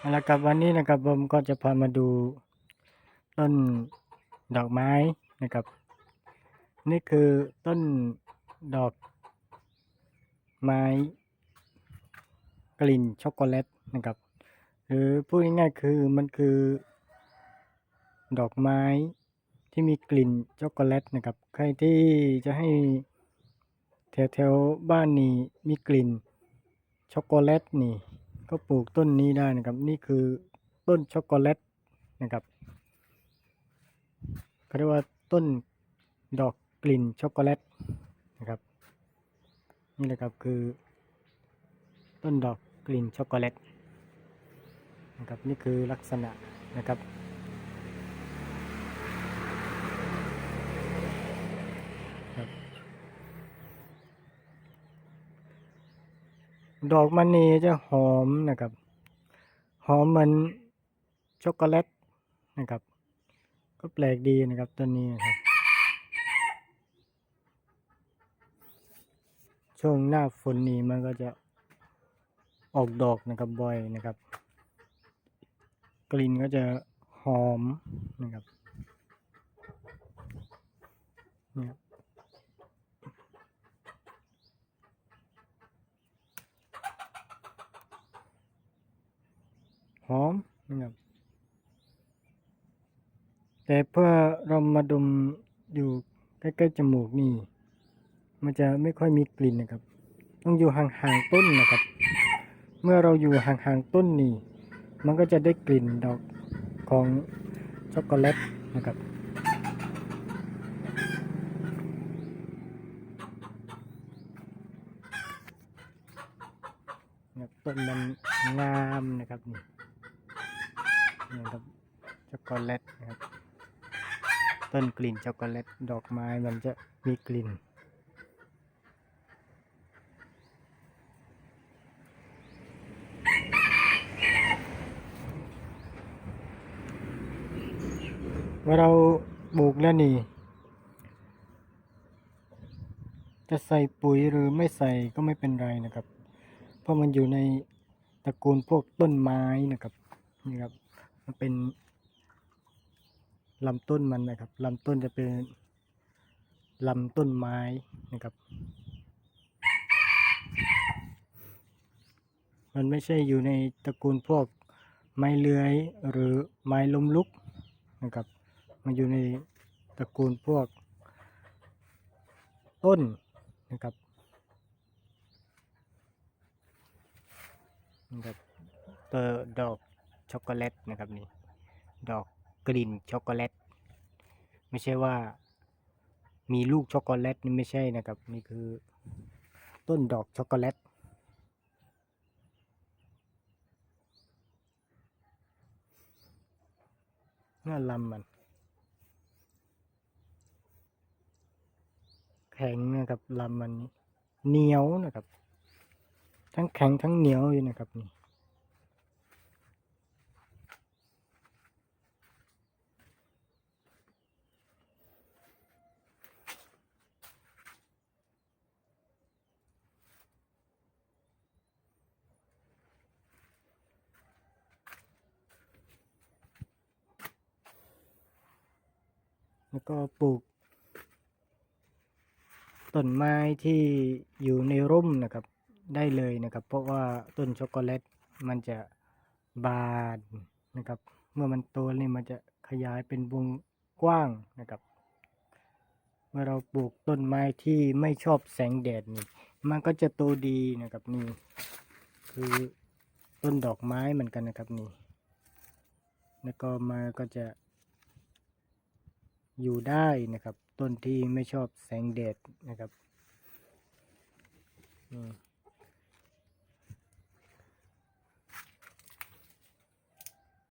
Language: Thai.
เอาละครับวันนี้นะครับผมก็จะพามาดูต้นดอกไม้นะครับ นี่คือต้นดอกไม้กลิ่นช็อกโกแลตนะครับ หรือพูดง่ายๆคือมันคือ ดอกไม้ที่มีกลิ่นช็อกโกแลตนะครับ ใครที่จะให้แถวๆบ้านนี่มีกลิ่นช็อกโกแลตนี่ ก็ปลูกต้นนี้ได้นะครับ นี่คือต้นช็อกโกแลตนะครับเขาเรียกว่าต้นดอกกลิ่นช็อกโกแลตนะครับ นี่แหละครับคือ ต้นดอกกลิ่นช็อกโกแลตนะครับนี่คือลักษณะนะครับครับ ดอกมันนีจะหอมนะครับ หอมเหมือนช็อกโกแลตนะครับ ก็แปลกดีนะครับต้นนี้นครับ ช่วงหน้าฝนนี่มันก็จะออกดอกนะครับบ่อยนะครับ กลิ่นก็จะหอมนะครับเนี่ย หอมนะครับ แต่เพื่อเรามาดมอยู่ใกล้ๆจมูกนี่ มันจะไม่ค่อยมีกลิ่นนะครับ ต้องอยู่ห่างๆต้นนะครับ เมื่อเราอยู่ห่างๆต้นนี่ มันก็จะได้กลิ่นดอกของช็อกโกแลตนะครับต้นมันงามนะครับนี่ นี่ครับช็อกโกแลตนะครับต้นกลิ่นช็อกโกแลตดอกไม้มันจะมีกลิ่น เมื่อเราปลูกแล้วนี่ จะใส่ปุ๋ยหรือไม่ใส่ก็ไม่เป็นไรนะครับ เพราะมันอยู่ในตระกูลพวกต้นไม้นะครับนี่ครับ มันเป็นลำต้นมันนะครับลำต้นจะเป็นลำต้นไม้นะครับ มันไม่ใช่อยู่ในตระกูลพวกไม้เลื้อยหรือไม้ล้มลุกนะครับ มันอยู่ในตระกูลพวกต้นนะครับนะครับตัวดอก ช็อกโกแลตนะครับนี่ดอกกลิ่นช็อกโกแลตไม่ใช่ว่ามีลูกช็อกโกแลตนี่ไม่ใช่นะครับ นี่คือต้นดอกช็อกโกแลตน่าลำมัน แข็งนะครับลำมันเหนียวนะครับ ทั้งแข็งทั้งเหนียวอยู่นะครับนี่ แล้วก็ปลูกต้นไม้ที่อยู่ในร่มนะครับได้เลยนะครับ เพราะว่าต้นช็อกโกแลตมันจะบานนะครับ เมื่อมันโตนี่มันจะขยายเป็นวงกว้างนะครับ เมื่อเราปลูกต้นไม้ที่ไม่ชอบแสงแดดนี่ มันก็จะโตดีนะครับนี่ คือต้นดอกไม้เหมือนกันนะครับนี่ แล้วก็มาก็จะ อยู่ได้นะครับ ต้นที่ไม่ชอบแสงแดดนะครับ อืม